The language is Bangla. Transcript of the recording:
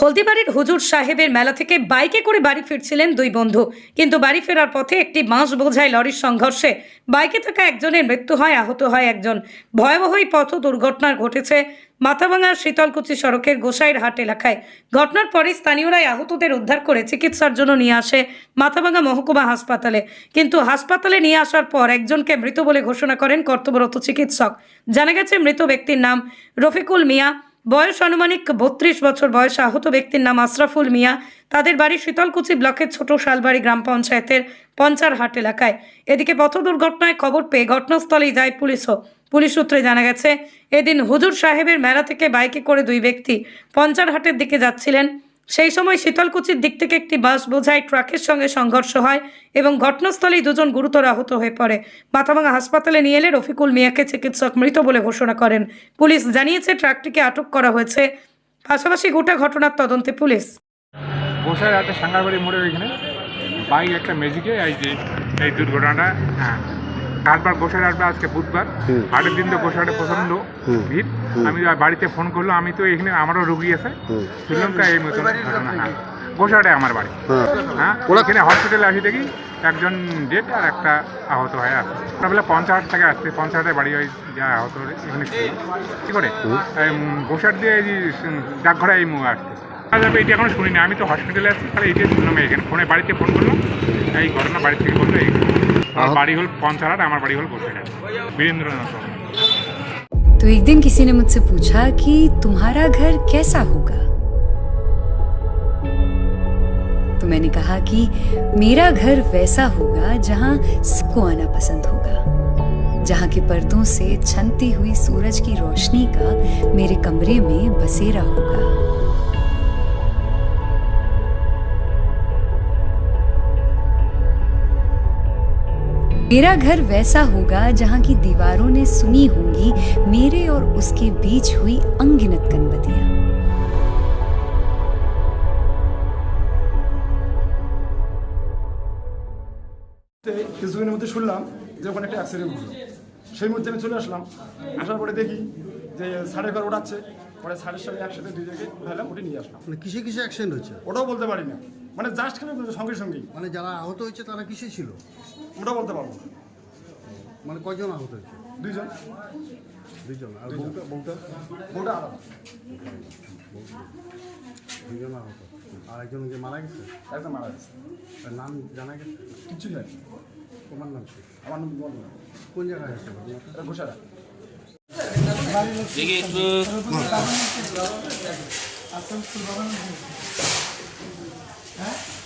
হলদিবাড়ির হুজুর সাহেবের মেলা থেকে বাইকে করে বাড়ি ফিরছিলেন দুই বন্ধু। কিন্তু বাড়ি ফেরার পথে একটি বাঁশ বোঝায় লরির সংঘর্ষে। বাইকে থাকা একজনের মৃত্যু হয়, আহত হয় একজন। ভয়াবহ এই পথ দুর্ঘটনার ঘটেছে মাথাভাঙার শীতলকুচি সড়কের গোসাইর হাট এলাকায়। ঘটনার পরে স্থানীয়রাই আহতদের উদ্ধার করে চিকিৎসার জন্য নিয়ে আসে মাথাভাঙা মহকুমা হাসপাতালে। কিন্তু হাসপাতালে নিয়ে আসার পর একজনকে মৃত বলে ঘোষণা করেন কর্তব্যরত চিকিৎসক। জানা গেছে, মৃত ব্যক্তির নাম রফিকুল মিয়া। বয়স আনুমানিক বত্রিশ বছর বয়স আহত ব্যক্তির নাম আশরাফুল মিয়া। তাদের বাড়ি শীতলকুচি ব্লকের ছোট শালবাড়ি গ্রাম পঞ্চায়েতের পঞ্চারহাট এলাকায়। এদিকে পথ দুর্ঘটনায় খবর পেয়ে ঘটনাস্থলেই যায় পুলিশও পুলিশ সূত্রে জানা গেছে, এদিন হুজুর সাহেবের মেলা থেকে বাইকে করে দুই ব্যক্তি পঞ্চারহাটের দিকে যাচ্ছিলেন। সেই সময় শীতলকুচির দিক থেকে একটি বাস বোঝাই ট্রাকের সঙ্গে সংঘর্ষ হয় এবং ঘটনাস্থলেই দুজন গুরুতর আহত হয়ে পড়ে। মাথাভাঙা হাসপাতালে নিয়ে এলে রফিকুল মিয়াকে চিকিৎসক মৃত বলে ঘোষণা করেন। পুলিশ জানিয়েছে, ট্রাকটিকে আটক করা হয়েছে। পাশাপাশি গোটা ঘটনার তদন্তে পুলিশ। বসে রাতে সাঙ্গারবাড়ি মোড়ের ওইখানে বাইক একটা ম্যাজিকে এই যে, এই দুর্ঘটনাটা হ্যাঁ। তারপর গোসাই আসবে আজকে বুধবার। হাটের দিন তো গোসাইটে প্রচণ্ড। ভিড়। আমি বাড়িতে ফোন করল আমি তো এখানে আমারও রুগী আছে। তো এই মতন ঘটনা। হ্যাঁ গোসাইটে আমার বাড়ি। হ্যাঁ। হ্যাঁ? ওরা- ওখানে হসপিটালে আসি দেখি একজন ডেট আর একটা আহত হয়ে আছে। তাহলে পঞ্চাশ থেকে আসছে পঞ্চায়েতের বাড়ি ওই যা আহত এখানে। কি করে? গোসার দিয়ে ডাকঘরে এই মুখ আসছে। আমি এটা এখনও শুনিনি আমি তো হসপিটালে আসছি তাহলে এইটাই শুনলাম এখানে। ফোনে বাড়িতে ফোন করলাম এই ঘটনা বাড়ি থেকে বলল এই। আমার আহত- বাড়ি হল পঞ্চায়েত আমার বাড়ি হল গোসাইহাট বীরেন্দ্রনাথ বাবু। तो एक दिन किसी ने मुझसे पूछा कि तुम्हारा घर कैसा होगा तो मैंने कहा कि मेरा घर वैसा होगा जहां सबको आना पसंद होगा जहां के पर्दों से छनती हुई सूरज की रोशनी का मेरे कमरे में बसेरा होगा मेरा घर वैसा होगा जहां की दीवारों ने सुनी होंगी मेरे और उसके बीच हुई अनगिनत कनबतियां তে কিছুদিনের মধ্যে শুনলাম যে ওখানে একটা অ্যাক্সিডেন্ট হলো সেই মুহূর্তে আমি চলে আসলাম আসার পরে দেখি যে সাড়ে ঘর ওঠাচ্ছে পরে সাড়ের সাথে একসাথে দুই জায়গায় উঠালাম উঠে নিয়ে আসলাম মানে কিসে কিসে অ্যাক্সিডেন্ট হচ্ছে ওটাও বলতে পারি না মানে জাস্ট খেলে সঙ্গে সঙ্গেই। মানে যারা আহত হয়েছে তারা কিসে ছিল? ওটা বলতে পারব না। মানে কয়জন আহত হয়েছে? দুইজন। দুইজন আর বউটা? বউটা? বউটা আলাদা। দুইজন আহত। আর একজন যে মারা গেছে? একদম মারা গেছে। তার নাম জানা গেছে? কিচ্ছুই হয় তোমার নাম কি? আমার নাম বলব না। কোন জায়গায় আছে? এটা ঘোষারা Huh?